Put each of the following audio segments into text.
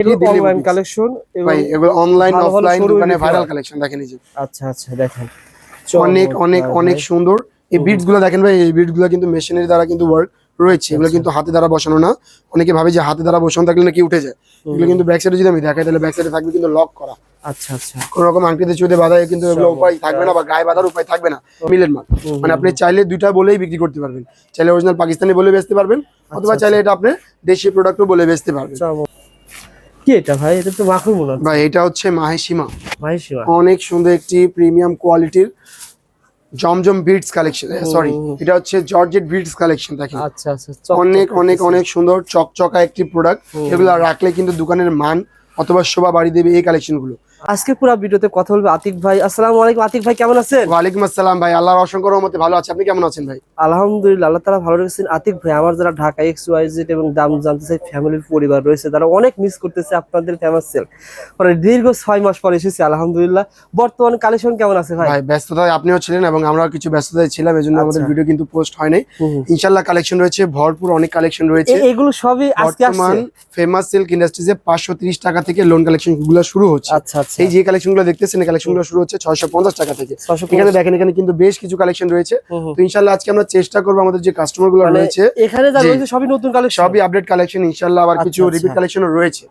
Online collection ভাই এগুলো online ভালো ভালো অফলাইন দোকানে ভাইরাল কালেকশন দেখেন এই আচ্ছা আচ্ছা দেখেন। অনেক অনেক অনেক সুন্দর। এই। গুলো দেখেন ভাই এই গুলো কিন্তু মেশিনের দ্বারা কিন্তু ওয়ার্ক রয়েছে। এগুলো আচ্ছা। কিন্তু হাতে দ্বারা বসানো না। অনেকে ভাবে যে হাতে দ্বারা বসানো থাকলে নাকি উঠে যায়। এগুলো কিন্তু ব্যাক সাইডে যদি আমি দেখাই তাহলে ব্যাক সাইডে থাকবে কিন্তু লক করা। আচ্ছা আচ্ছা। কোন রকম আংটিতে চুদে বাঁধা কিন্তু এগুলো উপায় থাকবে না বা গায়ে বাঁধার উপায় থাকবে না। মিলেন মাল। মানে আপনি চাইলে দুইটা বলেই বিক্রি করতে পারবেন। চাইলে অরিজিনাল পাকিস্তানি বলে বেচতে পারবেন অথবা। চাইলে এটা আপনি দেশি প্রোডাক্টও বলে বেচতে পারবেন। কি এটা ভাই? এটা তো মাখন মনে ভাই এটা হচ্ছে মাহেশিমা। মাহেশিমা। অনেক সুন্দর একটি প্রিমিয়াম কোয়ালিটির জমজম বিটস কালেকশন সরি এটা হচ্ছে জর্জেট বিটস কালেকশন দেখেন। আচ্ছা আচ্ছা অনেক অনেক অনেক সুন্দর চকচকা একটি প্রোডাক্ট। এগুলো রাখলে কিন্তু দোকানের মান অথবা শোভা বাড়ি দেবে এই কালেকশনগুলো আজকে পুরো ভিডিওতে কথা বলবে আতিক ভাই। আসসালামু আলাইকুম আতিক ভাই কেমন আছেন? ওয়ালাইকুম আসসালাম ভাই আল্লাহর অসংখ্য রহমতে ভালো আছে। আপনি কেমন আছেন ভাই? আলহামদুলিল্লাহ আল্লাহ তালা ভালো রেখেছেন। আতিক ভাই আমার যারা ঢাকা এক্স ওয়াই জেড এবং দাম জানতে চাই ফ্যামিলির পরিবার রয়েছে তারা অনেক মিস করতেছে আপনাদের ফেমাস সেল পরে দীর্ঘ ছয় মাস পরে এসেছি আলহামদুলিল্লাহ। বর্তমান কালেকশন কেমন আছে ভাই? ভাই ব্যস্ততায় আপনিও ছিলেন এবং আমরাও কিছু ব্যস্ততায় ছিলাম এজন্য আমাদের আচ্ছা। ভিডিও কিন্তু পোস্ট হয় নাই। ইনশাল্লাহ কালেকশন রয়েছে ভরপুর অনেক কালেকশন রয়েছে। এগুলো সবই আজকে আসছে। ফেমাস সিল্ক ইন্ডাস্ট্রিজে পাঁচশো তিরিশ টাকা থেকে লোন কালেকশনগুলো শুরু হচ্ছে। আচ্ছা আচ্ছা। এই যে কালেকশনগুলো দেখতেছেন এই কালেকশনগুলো শুরু হচ্ছে ছয়শো পঞ্চাশ টাকা থেকে। এখানে দেখেন এখানে কিন্তু বেশ কিছু কালেকশন রয়েছে। তো ইনশাল্লাহ আজকে আমরা চেষ্টা করব আমাদের যে কাস্টমারগুলো মানে রয়েছে। এখানে যা রয়েছে সবই নতুন কালেকশন সবই আপডেট কালেকশন ইনশাল্লাহ আবার কিছু আচ্ছা, রিপিট আচ্ছা। কালেকশনও রয়েছে।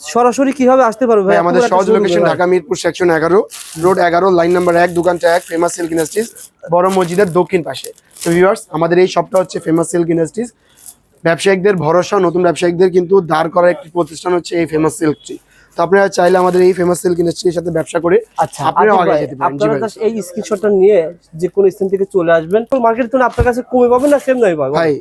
সরাসরি কীভাবে আসতে পারবে ভাই? আমাদের সহজ লোকেশন ঢাকা মিরপুর সেকশন এগারো রোড এগারো লাইন নাম্বার এক দোকানটা এক ফেমাস সিল্ক ইন্ডাস্ট্রিজ বড় মসজিদের দক্ষিণ পাশে। তো ভিউয়ার্স আমাদের এই শপটা হচ্ছে ফেমাস সিল্ক ইন্ডাস্ট্রিজ ব্যবসায়িকদের ভরসা নতুন ব্যবসায়িকদের কিন্তু দাঁড় করা একটি প্রতিষ্ঠান হচ্ছে এই ফেমাস সিল্কটি তো আপনারা চাইলে আমাদের এই ফেমাস সিল্ক ইন্ডাস্ট্রির সাথে ব্যবসা করে আচ্ছা আপনারাও আতিক আগে যেতে পারেন, আপনারা ভাই। এই স্ক্রিনশটটা নিয়ে যে কোনো স্থান থেকে চলে আসবেন মার্কেট তুলনায় আপনার কাছে কমে পাবেন না সেম নয় পাবেন? ভাই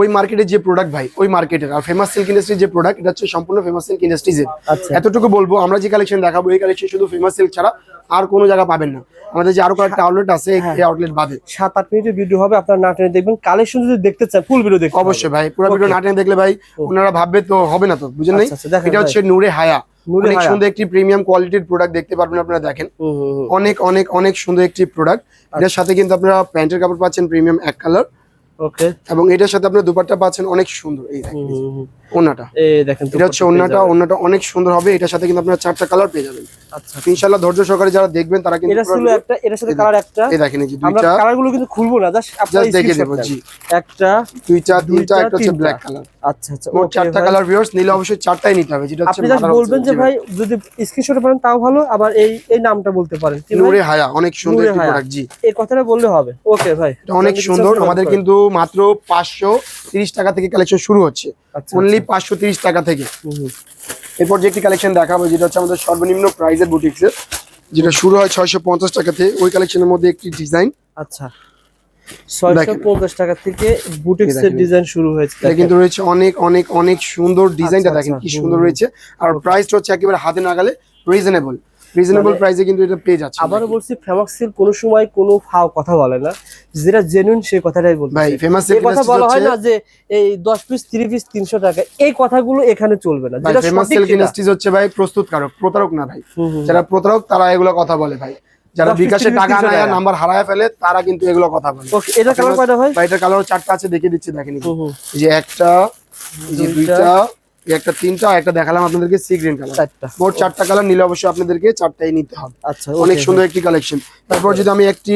ওই মার্কেটের যে প্রোডাক্ট ভাই ওই মার্কেটের আর ফেমাস সিল্ক ইন্ডাস্ট্রির যে প্রোডাক্ট এটা হচ্ছে সম্পূর্ণ ফেমাস সিল্ক ইন্ডাস্ট্রিজের আচ্ছা। এতটুকু বলব আমরা যে কালেকশন দেখাবো এই কালেকশন শুধু ফেমাস সিল্ক ছাড়া আর কোনো জায়গা পাবেন না। আমাদের যে আরও কয়েকটা আউটলেট আছে হ্যাঁ। এই আউটলেট বাদে। সাত আট মিনিটের ভিডিও হবে আপনার না টেনে দেখবেন। কালেকশন যদি দেখতে চান ফুল ভিডিও দেখতে অবশ্যই ভাই পুরো ভিডিও Okay. না টেনে দেখলে ভাই ওনারা ভাববে তো হবে না তো বুঝেন নাই? আচ্ছা, আচ্ছা, এটা হচ্ছে নূরে হায়া। অনেক সুন্দর একটি প্রিমিয়াম কোয়ালিটির প্রোডাক্ট দেখতে পারবেন আপনারা দেখেন। অনেক অনেক অনেক সুন্দর একটি প্রোডাক্ট আচ্ছা। এটার সাথে কিন্তু আপনারা প্যান্টের কাপড় পাচ্ছেন প্রিমিয়াম এক কালার ওকে এবং এটার সাথে আপনারা দুপাট্টা পাচ্ছেন অনেক সুন্দর। এই দেখেন, হুম, হুম, হুম। ওন্নাটা। এই দেখেন এটা হচ্ছে ওন্নাটা। ওন্নাটা অনেক সুন্দর হবে। এটার সাথে কিন্তু আপনারা চারটা কালার পেয়ে যাবেন। আচ্ছা। ইনশাআল্লাহ ধৈর্য সহকারে যারা দেখবেন তারা কিন্তু এটা ছিল একটা এটার সাথে কালার একটা। এই দেখেন এই যে দুইটা। কালার কিন্তু খুলবো না জাস্ট আপনারা দেখে দেবো জি। একটা দুইটা দুইটা, একটা হচ্ছে ব্ল্যাক কালার আচ্ছা আচ্ছা মোট চারটা কালার ভিউয়ার্স নিলে অবশ্যই চারটাই নিতে হবে যেটা হচ্ছে আপনি জাস্ট বলবেন যে ভাই যদি স্ক্রিনশটে পারেন তাও ভালো। আবার এই এই নামটা বলতে পারেন নূরে হায়া অনেক সুন্দর একটি প্রোডাক্ট জি। এই কথাটা বললে হবে। ওকে ভাই। এটা অনেক সুন্দর। আমাদের কিন্তু মাত্র পাঁচশো তিরিশ টাকা থেকে কালেকশন শুরু হচ্ছে। আচ্ছা, অনলি পাঁচশো তিরিশ টাকা থেকে। এরপর যে একটি কালেকশন দেখাবো যেটা হচ্ছে আমাদের সর্বনিম্ন প্রাইজের বুটিক্সের যেটা শুরু হয় ছয়শো পঞ্চাশ টাকা থেকে। ওই কালেকশনের মধ্যে একটি ডিজাইন আচ্ছা। টাকা থেকে বুটিক্সের ডিজাইন শুরু হয়েছে। কিন্তু রয়েছে অনেক অনেক অনেক সুন্দর ডিজাইনটা আচ্ছা, দেখেন কি আচ্ছা, সুন্দর রয়েছে। আর প্রাইসটা হচ্ছে একেবারে হাতে নাগালে রিজনেবল রিজনেবল মানে- প্রাইসে কিন্তু এটা পেয়ে যাচ্ছে আবারও বলছি ফেমাক্সিল কোনো সময় কোনো ফাও কথা বলে না। যেটা জেনুইন সেই কথাটাই বলতে ভাই ফেমাস এই কথা বলা হয় না যে এই দশ পিস থ্রি পিস তিনশো টাকা এই কথাগুলো এখানে চলবে না। যেটা ফেমাস ইন্ডাস্ট্রিজ হচ্ছে ভাই প্রস্তুতকারক প্রতারক না ভাই। যারা প্রতারক তারা এগুলো কথা বলে ভাই। যারা বিকাশে টাকা তিনশো নেয় নাম্বার হারায় ফেলে তারা কিন্তু এগুলো কথা বলে। ওকে এটা কালার কয়টা ভাই? বা এটা কালার চারটা আছে দেখে দিচ্ছি দেখেন। এই যে একটা এই যে দুইটা, একটা তিনটা একটা দেখালাম আপনাদেরকে সি গ্রিন কালার চারটা। মোট চারটা কালার নিলে অবশ্যই আপনাদেরকে চারটাই নিতে হবে। আচ্ছা অনেক সুন্দর একটি কালেকশন তারপর যদি আমি একটি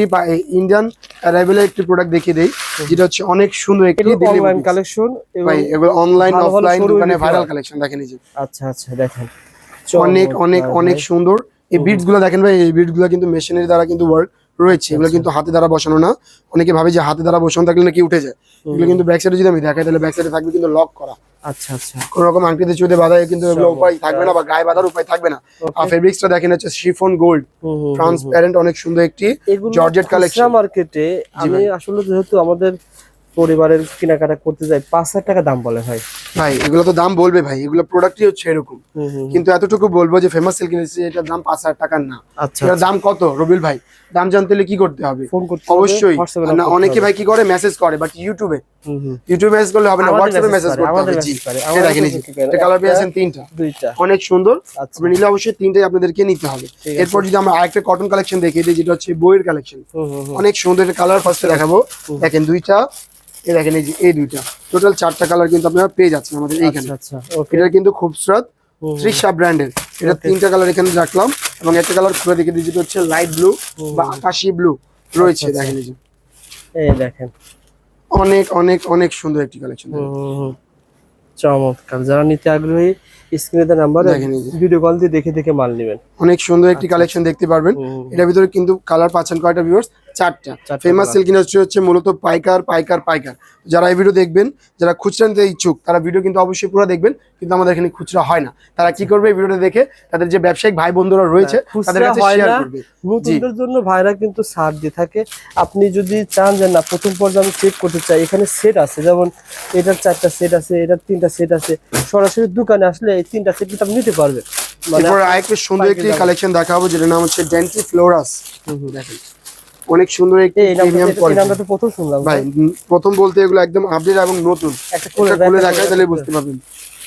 ইন্ডিয়ান অ্যারাইভেলের একটি প্রোডাক্ট দেখিয়ে দেই যেটা হচ্ছে অনেক সুন্দর একটি অনলাইন কালেকশন ভাই এগুলো অনলাইন অফলাইন দোকানে ভাইরাল কালেকশন দেখেন এই যে। আচ্ছা আচ্ছা দেখেন। অনেক অনেক অনেক সুন্দর। এই বিটসগুলো দেখেন ভাই এই বিটসগুলো কিন্তু মেশিনের দ্বারা কিন্তু ওয়ার্ক রয়েছে। এগুলো আচ্ছা। কিন্তু হাতে দ্বারা বসানো না। অনেকে ভাবে যে হাতে দ্বারা বসানো থাকলে নাকি উঠে যায়। এগুলো কিন্তু ব্যাক সাইডে যদি আমি দেখাই তাহলে ব্যাক সাইডে থাকবে কিন্তু লক করা। আচ্ছা আচ্ছা। কোন রকম আংটিতে চুদে বাঁধা কিন্তু এগুলো উপায় থাকবে না বা গায়ে বাঁধার উপায় থাকবে না। আর ফেব্রিক্সটা দেখেন হচ্ছে শিফন গোল্ড অনেক সুন্দর একটি জর্জেট collection। মার্কেটে আমি আসলে যেহেতু আমাদের পরিবারের কেনাকাটা করতে যাই পাঁচ হাজার টাকা দাম বলে ভাই। ভাই এগুলো তো দাম বলবে ভাই এগুলো প্রোডাক্টই হচ্ছে এরকম। কিন্তু এতটুকু বলব যে ফেমাস সিল্ক ইন্ডাস্ট্রি এটার দাম পাঁচ হাজার টাকার না। আচ্ছা এটার দাম কত রবিল ভাই? দাম জানতে হলে কি করতে হবে? ফোন করতে হবে, অবশ্যই। অনেকে ভাই কি করে? মেসেজ করে বাট ইউটিউবে। ইউটিউবে মেসেজ করলে হবে না হোয়াটসঅ্যাপে মেসেজ করতে হবে। জি। এই দেখেন এই যে, এটা কালার পেয়েছেন একটা, তিনটা। দুইটা। অনেক সুন্দর। আচ্ছা। আপনি নিলে অবশ্যই তিনটাই আপনাদেরকে নিতে হবে। এরপর যদি আমরা আরেকটা কটন কালেকশন দেখিয়ে দিই যেটা হচ্ছে বইয়ের কালেকশন। অনেক সুন্দর একটা কালার ফার্স্টে দেখাবো। দেখেন দুইটা এই দেখেন এই যে এই দুইটা। টোটাল চারটা কালার কিন্তু আপনারা পেয়ে যাচ্ছেন আমাদের এইখানে। আচ্ছা আচ্ছা ওকে এটা কিন্তু খুবসুরত ত্রিশা ব্র্যান্ডের এটা তিনটা কালার এখানে রাখলাম। এবং একটা কালার খুলে দেখে দিচ্ছি হচ্ছে লাইট ব্লু বা আকাশি ব্লু রয়েছে আচ্ছা, দেখেন এই যে। এই দেখেন। অনেক অনেক অনেক সুন্দর একটি কালেকশন। চমৎকার। যারা নিতে আগ্রহী স্ক্রিনে নাম্বার দেখেন এই ভিডিও কল দিয়ে দেখে দেখে মাল নেবেন। অনেক সুন্দর একটি কালেকশন দেখতে পারবেন। এটার ভিতরে কিন্তু কালার পাচ্ছেন কয়টা ভিউয়ার্স চারটা। ফেমাস। সিল্ক ইন্ডাস্ট্রি হচ্ছে মূলত পাইকার পাইকার পাইকার। যারা এই ভিডিও দেখবেন যারা খুচরা নিতে ইচ্ছুক তারা ভিডিও কিন্তু অবশ্যই পুরো দেখবেন কিন্তু আমাদের এখানে খুচরা হয় না। তারা কি করবে এই ভিডিওটা দেখে তাদের যে ব্যবসায়িক ভাই বন্ধুরা রয়েছে হ্যাঁ, তাদের কাছে শেয়ার করবে। নতুনদের জন্য ভাইরা কিন্তু ছাড় দিয়ে থাকে। আপনি যদি চান যে না প্রথম পর্যায়ে আমি চেক করতে চাই এখানে সেট আছে। যেমন এটার চারটা সেট আছে এটার তিনটা সেট আছে। সরাসরি দোকানে আসলে এই তিনটা সেট কিন্তু আপনি নিতে পারবেন। মানে এরপর আরেকটা সুন্দর একটি কালেকশন দেখাবো যেটার নাম হচ্ছে ডেন্টি ফ্লোরাস। দেখেন। অনেক সুন্দর একটি প্রিমিয়াম কোয়ালিটি নামটা তো প্রথম শুনলাম। ভাই প্রথম বলতে এগুলো একদম আপডেট এবং নতুন। একটা খুলে দেখায় তাহলে বুঝতে পারবেন।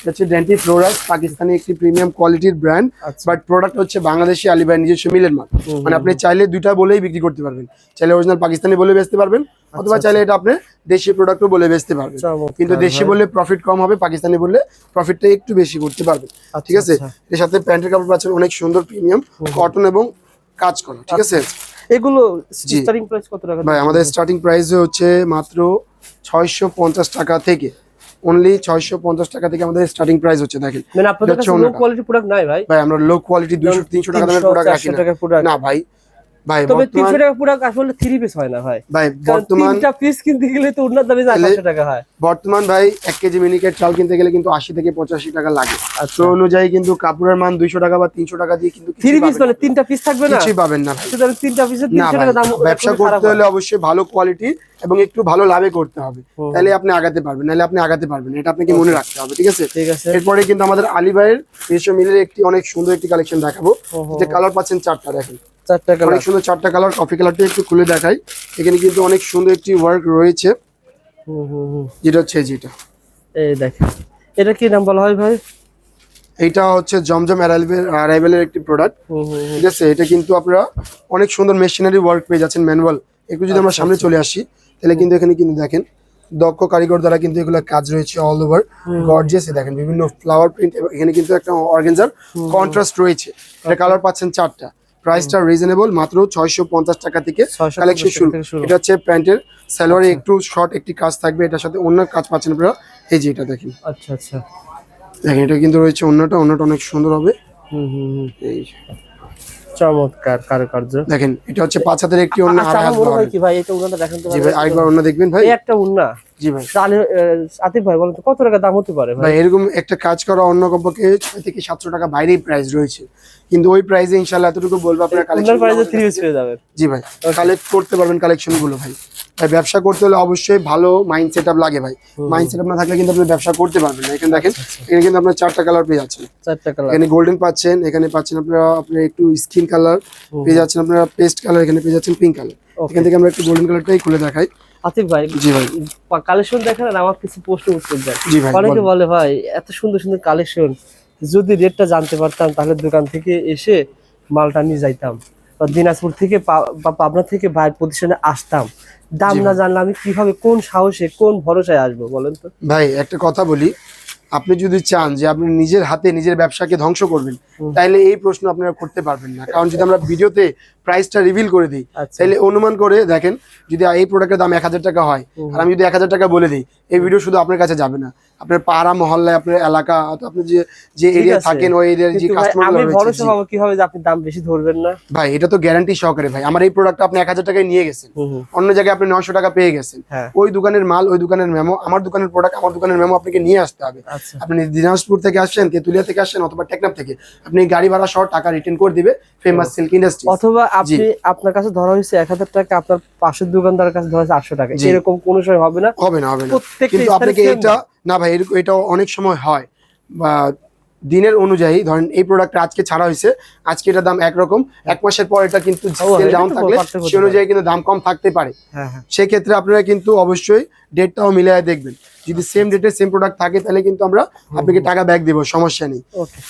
হচ্ছে ডেন্টি ফ্লোরাস পাকিস্তানি একটি প্রিমিয়াম কোয়ালিটির ব্র্যান্ড আচ্ছা। বাট প্রোডাক্ট হচ্ছে বাংলাদেশি আলিবাই নিজস্ব মিলের মাল। মানে আপনি চাইলে দুইটা বলেই বিক্রি করতে পারবেন। চাইলে অরিজিনাল পাকিস্তানি বলে বেচতে পারবেন অথবা চাইলে এটা আপনি দেশি প্রোডাক্টও বলে বেচতে পারবেন। কিন্তু দেশি বললে প্রফিট কম হবে পাকিস্তানি বললে প্রফিটটা একটু বেশি করতে পারবেন। ঠিক আছে? আচ্ছা। এর সাথে প্যান্টের কাপড় পাচ্ছেন অনেক সুন্দর প্রিমিয়াম কটন এবং কাজ করা ঠিক আছে? এগুলো স্টার্টিং প্রাইস কত টাকা ভাই আমাদের স্টার্টিং প্রাইস হচ্ছে মাত্র ছয়শো পঞ্চাশ টাকা থেকে অনলি ছয়শো পঞ্চাশ টাকা থেকে আমাদের স্টার্টিং প্রাইস হচ্ছে দেখেন। মানে আপনাদের কাছে লো কোয়ালিটি প্রোডাক্ট নাই ভাই? ভাই আমরা লো কোয়ালিটি 200 300 টাকা দামের প্রোডাক্ট রাখি 400 না টাকার প্রোডাক্ট না ভাই ভাই তবে 300 টাকা প্রোডাক্ট আসলে থ্রি পিস হয় না ভাই। ভাই বর্তমান তিনটা পিস কিনতে গেলে তো দামে 800 টাকা হয়। বর্তমান ভাই এক কেজি মিনিকেট চাল কিনতে গেলে কিন্তু আশি থেকে পঁচাশি টাকা লাগে। আচ্ছা। তো অনুযায়ী কিন্তু কাপড়ের মান দুইশো টাকা বা তিনশো টাকা দিয়ে কিন্তু থ্রি পিস মানে তিনটা পিস থাকবে না? কিছুই পাবেন না সুতরাং তিনটা পিসের 300 টাকা দাম ব্যবসা করতে হলে অবশ্যই ভালো কোয়ালিটি এবং একটু ভালো লাভে করতে হবে। তাহলে আপনি আগাতে পারবেন নাহলে আপনি আগাতে পারবেন এটা আপনাকে মনে রাখতে হবে ঠিক আছে? ঠিক আছে। এরপরে কিন্তু আমাদের আলিবাইয়ের নিজস্ব মিলের একটি অনেক সুন্দর একটি কালেকশন দেখাবো। যে কালার পাচ্ছেন চারটা দেখেন। চারটা অনেক কালার সুন্দর চারটা কালার কফি কালারটা একটু খুলে দেখাই। এখানে কিন্তু অনেক সুন্দর একটি ওয়ার্ক রয়েছে। যেটা হচ্ছে যেটা এই দেখেন। এটা কি নাম বলা হয় ভাই? এইটা হচ্ছে জমজম অ্যারাইভেলের একটি প্রোডাক্ট। ঠিক আছে এটা কিন্তু আপনারা অনেক সুন্দর মেশিনারি ওয়ার্ক পেয়ে যাচ্ছেন ম্যানুয়াল একটু যদি আমরা আচ্ছা, সামনে চলে আসি তাহলে কিন্তু এখানে কিন্তু দেখেন দক্ষ কারিগর দ্বারা কিন্তু এগুলো কাজ রয়েছে অল ওভার গর্জিয়াস দেখেন বিভিন্ন ফ্লাওয়ার প্রিন্ট এখানে কিন্তু একটা অর্গেনজার কন্ট্রাস্ট রয়েছে। এটা কালার পাচ্ছেন চারটা। প্রাইসটা রিজনেবল মাত্র ছয়শো পঞ্চাশ টাকা থেকে 650 কালেকশন শুরু। এটা হচ্ছে প্যান্টের স্যালোয়ারে একটু শর্ট একটি কাজ থাকবে এটার সাথে অন্য কাজ পাচ্ছেন আপনারা। এই যে এটা দেখেন। আচ্ছা আচ্ছা। দেখেন এটা কিন্তু রয়েছে অন্যটা অন্যটা অনেক সুন্দর হবে। হুম হুম হুম। এই। চমৎকার কারুকার্য। দেখেন এটা হচ্ছে পাঁচ হাতের একটি অন্য আচ্ছা হয় বহরের। কি ভাই এটা দেখেন তো ভাই আরেকবার অন্য দেখবেন ভাই। একটা উন্না জি ভাই। তাহলে আতিফ ভাই বলেন কত টাকা দাম হতে পারে ভাই? এরকম একটা কাজ করা অন্য কমপক্ষে ছয় থেকে সাতশো টাকা বাইরেই প্রাইস রয়েছে। কিন্তু ওই প্রাইসে ইনশাল্লাহ এতটুকু বলব আপনার কালেকশন প্রাইসে থ্রি পিস পেয়ে যাবেন জি ভাই কালেক্ট করতে পারবেন কালেকশনগুলো ভাই। ভাই ব্যবসা করতে হলে অবশ্যই ভালো মাইন্ড সেট লাগে ভাই। মাইন্ড সেট না থাকলে কিন্তু আপনি ব্যবসা করতে পারবেন না। এখানে দেখেন আচ্ছা, এখানে কিন্তু আপনার চারটা কালার পেয়ে যাচ্ছেন। চারটা কালার এখানে গোল্ডেন পাচ্ছেন এখানে পাচ্ছেন আপনারা আপনার একটু স্কিন কালার পেয়ে যাচ্ছেন আপনারা পেস্ট কালার এখানে পেয়ে যাচ্ছেন পিঙ্ক কালার. এখান থেকে আমরা একটু গোল্ডেন কালারটাই খুলে দেখাই। আতিফ ভাই জি ভাই। কালেকশন দেখেন আমার কিছু প্রশ্ন উত্তর দেন। অনেকে বলে ভাই এত সুন্দর সুন্দর কালেকশন। যদি রেটটা জানতে পারতাম তাহলে দোকান থেকে এসে মালটা নিয়ে যাইতাম। বা দিনাজপুর থেকে বা পাবনা থেকে ভাইয়ের প্রতিষ্ঠানে আসতাম। দাম না জানলে আমি কীভাবে কোন সাহসে কোন ভরসায় আসব বলেন তো? ভাই একটা কথা বলি। আপনি যদি চান যে আপনি নিজের হাতে নিজের ব্যবসাকে ধ্বংস করবেন তাহলে এই প্রশ্ন আপনারা করতে পারবেন না। কারণ যদি আমরা ভিডিওতে প্রাইসটা রিভিল করে দিই আচ্ছা। তাহলে অনুমান করে দেখেন যদি এই প্রোডাক্টের দাম এক হাজার টাকা হয় আর আমি যদি এক হাজার টাকা বলে দিই এই ভিডিও শুধু আপনার কাছে যাবে না। আপনার পাড়া মহল্লায় আপনার এলাকা আপনি যে যে এরিয়া থাকেন ওই এরিয়ার যে কাস্টমার আমি ভরসা পাবো কীভাবে যে আপনি দাম বেশি ধরবেন না? ভাই এটা তো গ্যারান্টি সহকারে ভাই। আমার এই প্রোডাক্টটা আপনি এক হাজার টাকায় নিয়ে গেছেন। অন্য জায়গায় আপনি টাকা পেয়ে গেছেন। হ্যাঁ। ওই দোকানের মাল ওই দোকানের মেমো আমার দোকানের প্রোডাক্ট আমার দোকানের মেমো আপনাকে নিয়ে আসতে হবে। আচ্ছা। আপনি দিনাজপুর থেকে আসছেন তেতুলিয়া থেকে আসছেন অথবা টেকনাফ থেকে আপনি গাড়ি ভাড়া সহ টাকা রিটার্ন করে দিবে ফেমাস সিল্ক ইন্ডাস্ট্রি অথবা আপনি আপনার কাছে ধরা হয়েছে এক হাজার টাকা আপনার পাশের দোকানদারের কাছে ধরা হয়েছে আটশো টাকা। জি। এরকম কোনো সময় হবে না। হবে না হবে না। কিন্তু আপনাকে এটা না ভাই এটা অনেক সময় হয়। বা দিনের অনুযায়ী ধরেন এই প্রোডাক্টটা আজকে ছাড়া হয়েছে আজকে এটার দাম একরকম এক মাসের পর এটা কিন্তু ডাউন থাকলে পার্থক্য সে অনুযায়ী কিন্তু দাম কম থাকতে পারে। হ্যাঁ হ্যাঁ। সেক্ষেত্রে আপনারা কিন্তু অবশ্যই ডেটটাও মিলিয়ে দেখবেন। যদি সেম ডেটে সেম প্রোডাক্ট থাকে তাহলে কিন্তু আমরা আপনাকে টাকা ব্যাক দেবো সমস্যা নেই।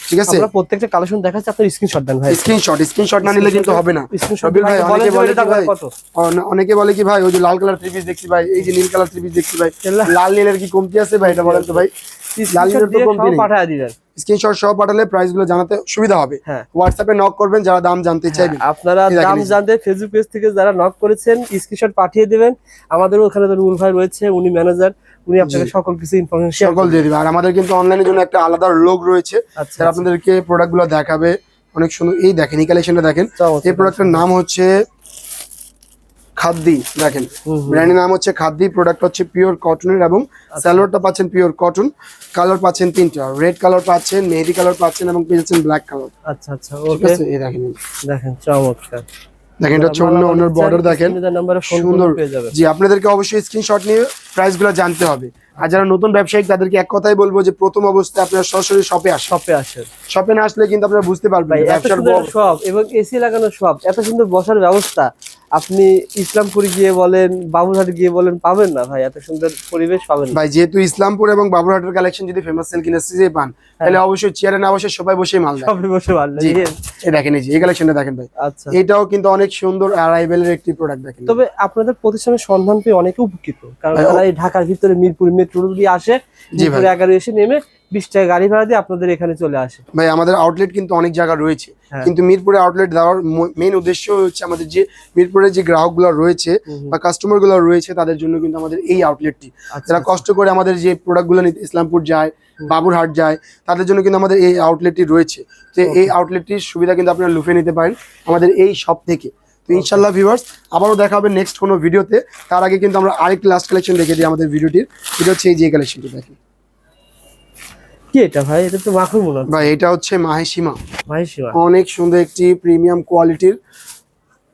ঠিক আছে? আমরা প্রত্যেকটা কালেকশন দেখাচ্ছি আপনার স্ক্রিনশট দেন ভাই। স্ক্রিনশট স্ক্রিনশট না নিলে কিন্তু হবে না। ভাই অনেকে বলে কি ভাই কত? অনেকে বলে কি ভাই ওই যে লাল কালার থ্রি পিস দেখছি ভাই এই যে নীল কালার থ্রি পিস দেখছি ভাই লাল নীলের কি কমতি আছে ভাই এটা বলেন তো ভাই। লাল নীলের তো কমতি নেই। পাঠায় দিবেন। স্ক্রিনশট সহ পাঠালে প্রাইসগুলো জানাতে সুবিধা হবে। হ্যাঁ। হোয়াটসঅ্যাপে নক করবেন যারা দাম জানতে চাইবেন। হ্যাঁ, আপনারা দাম জানতে ফেসবুক পেজ থেকে যারা নক করেছেন স্ক্রিনশট পাঠিয়ে দেবেন। আমাদের ওখানে তো রুল ভাই রয়েছে উনি ম্যানেজার উনি আপনাকে সকল কিছু ইনফরমেশন সকল দিয়ে দিবে। আর আমাদের কিন্তু অনলাইনের জন্য একটা আলাদা লোক রয়েছে আচ্ছা যারা আপনাদেরকে প্রোডাক্টগুলো দেখাবে অনেক সুন্দর এই দেখেন এই কালেকশনটা দেখেন। এই প্রোডাক্টের নাম হচ্ছে খাদ্দি দেখেন। ব্র্যান্ডের নাম হচ্ছে খাদ্দি প্রোডাক্ট হচ্ছে পিওর কটনের এবং আচ্ছা। স্যালোয়ারটা পাচ্ছেন পিওর কটন কালার পাচ্ছেন তিনটা। রেড কালার পাচ্ছেন মেহেদি কালার পাচ্ছেন এবং পেয়েছেন ব্ল্যাক কালার আচ্ছা আচ্ছা ওকে এই দেখেন। দেখেন চমৎকার। দেখেন এটা হচ্ছে অন্য বর্ডার দেখেন। সুন্দর। জি আপনাদেরকে অবশ্যই স্ক্রিনশট নিয়ে প্রাইসগুলো জানতে হবে। আর যারা নতুন ব্যবসায়িক তাদেরকে এক কথাই বলব যে প্রথম অবস্থায় আপনারা সরাসরি শপে আসেন। শপে আসেন। শপে না আসলে কিন্তু আপনারা বুঝতে পারবেন ব্যবসার সব এবং এসি লাগানো সব এত সুন্দর বসার ব্যবস্থা। আপনি ইসলামপুর গিয়ে বলেন বাবুরহাট গিয়ে বলেন পাবেন না ভাই? এত সুন্দর পরিবেশ পাবেন ভাই যেহেতু ইসলামপুর এবং বাবুরহাটের কালেকশন যদি ফেমাস সেল কিনেস্ট্রিজে পান তাহলে অবশ্যই চেয়ারে না বসে সবাই বসেই মাল দেয়। সবই বসে পারলেন জি। এই দেখেন এই যে এই কালেকশনটা দেখেন ভাই। আচ্ছা। এটাও কিন্তু অনেক সুন্দর অ্যারাইভেলের একটি প্রোডাক্ট দেখেন। তবে আপনাদের প্রতিষ্ঠানের সন্ধান পেয়ে অনেকে উপকৃত কারণ তারা এই ঢাকার ভিতরে মিরপুর মেট্রো দিয়ে আসে মিরপুর এগারো এসে নেমে বিশ টাকা গাড়ি ভাড়া দিয়ে আপনাদের এখানে চলে আসে। ভাই আমাদের আউটলেট কিন্তু অনেক জায়গা রয়েছে। হ্যাঁ। কিন্তু মিরপুরে আউটলেট দেওয়ার মেইন উদ্দেশ্য হচ্ছে আমাদের যে মিরপুরে যে গ্রাহকগুলো রয়েছে। বা কাস্টমারগুলো রয়েছে তাদের জন্য কিন্তু আমাদের এই আউটলেটটি আচ্ছা, যারা আচ্ছা। কষ্ট করে আমাদের যে প্রোডাক্টগুলো নিতে ইসলামপুর যায় বাবুরহাট যায় তাদের জন্য কিন্তু আমাদের এই আউটলেটটি রয়েছে। তো এই আউটলেটটির সুবিধা কিন্তু আপনারা লুফে নিতে পারেন আমাদের এই শপ থেকে। তো ইনশাল্লাহ ভিউয়ার্স আবারও দেখা হবে নেক্সট কোনো ভিডিওতে তার আগে কিন্তু আমরা আরেকটি লাস্ট কালেকশন দেখে দিই আমাদের ভিডিওটির এটা হচ্ছে এই যে কালেকশনটি দেখি কি এটা ভাই? এটা তো মাখুর মনে ভাই এটা হচ্ছে মাহেসীমা ভাই সীমা অনেক সুন্দর একটি প্রিমিয়াম কোয়ালিটির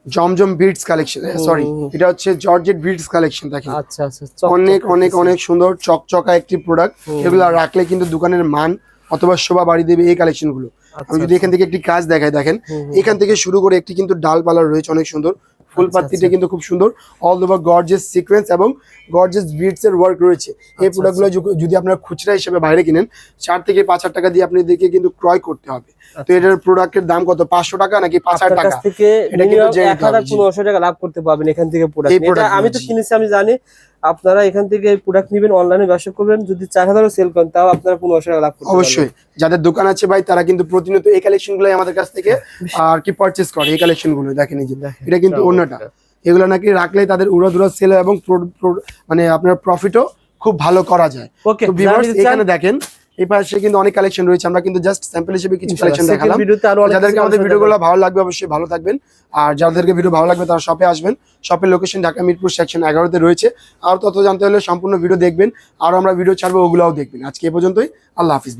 জমজম বিটস কালেকশন। সরি এটা হচ্ছে জর্জেট বিটস কালেকশন দেখেন। আচ্ছা আচ্ছা অনেক অনেক অনেক সুন্দর চকচকা একটি প্রোডাক্ট। এগুলো রাখলে কিন্তু দোকানের মান অথবা শোভা বাড়ি দেবে এই কালেকশনগুলো আচ্ছা, আমি যদি এখান থেকে একটি কাজ দেখাই দেখেন। এখান থেকে শুরু করে একটি কিন্তু ডাল পালার রয়েছে অনেক সুন্দর। ফুল পাত্রিটা আচ্ছা। কিন্তু খুব সুন্দর। অল ওভার গর্জেস সিকোয়েন্স এবং গর্জেস বিটস এর ওয়ার্ক রয়েছে। এই প্রোডাক্ট প্রোডাক্টগুলো যদি আপনারা খুচরা হিসেবে বাইরে কিনেন চার থেকে পাঁচ হাজার টাকা দিয়ে আপনি দেখে কিন্তু ক্রয় করতে হবে। তো আচ্ছা। এটার প্রোডাক্টের দাম কত? পাঁচশো টাকা নাকি পাঁচ হাজার টাকা? থেকে এটা কিন্তু এক হাজার। পনেরোশো টাকা লাভ করতে পারবেন এখান থেকে প্রোডাক্ট আমি তো কিনেছি আমি জানি। আপনারা এখান থেকে প্রোডাক্ট নেবেন অনলাইনে ব্যবসা করবেন। যদি চার হাজারও সেল করেন তাও আপনারা পনেরোশো টাকা লাভ করবেন অবশ্যই। যাদের দোকান আছে ভাই তারা কিন্তু প্রতিনিয়ত এই কালেকশনগুলো আমাদের কাছ থেকে আর কি পারচেস করে এই কালেকশনগুলো দেখেন এটা কিন্তু অন্যটা। এগুলো নাকি রাখলে তাদের উড়াধুরা সেল এবং মানে আপনার প্রফিটও খুব ভালো করা যায়। ওকে এখানে দেখেন এই পাশে কিন্তু অনেক কালেকশন রয়েছে আমরা কিন্তু জাস্ট স্যাম্পল হিসেবে কিছু কালেকশন দেখালাম। যাদেরকে আমাদের ভিডিওগুলো ভালো লাগবে অবশ্যই ভালো থাকবেন। আর যাদেরকে ভিডিও ভালো লাগবে তারা শপে আসবেন। শপের লোকেশন ঢাকা মিরপুর সেকশন এগারোতে রয়েছে। আর তত জানতে হলে সম্পূর্ণ ভিডিও দেখবেন। আর আমরা ভিডিও ছাড়বো ওগুলোও দেখবেন। আজকে এ পর্যন্তই। আল্লাহ হাফিজ।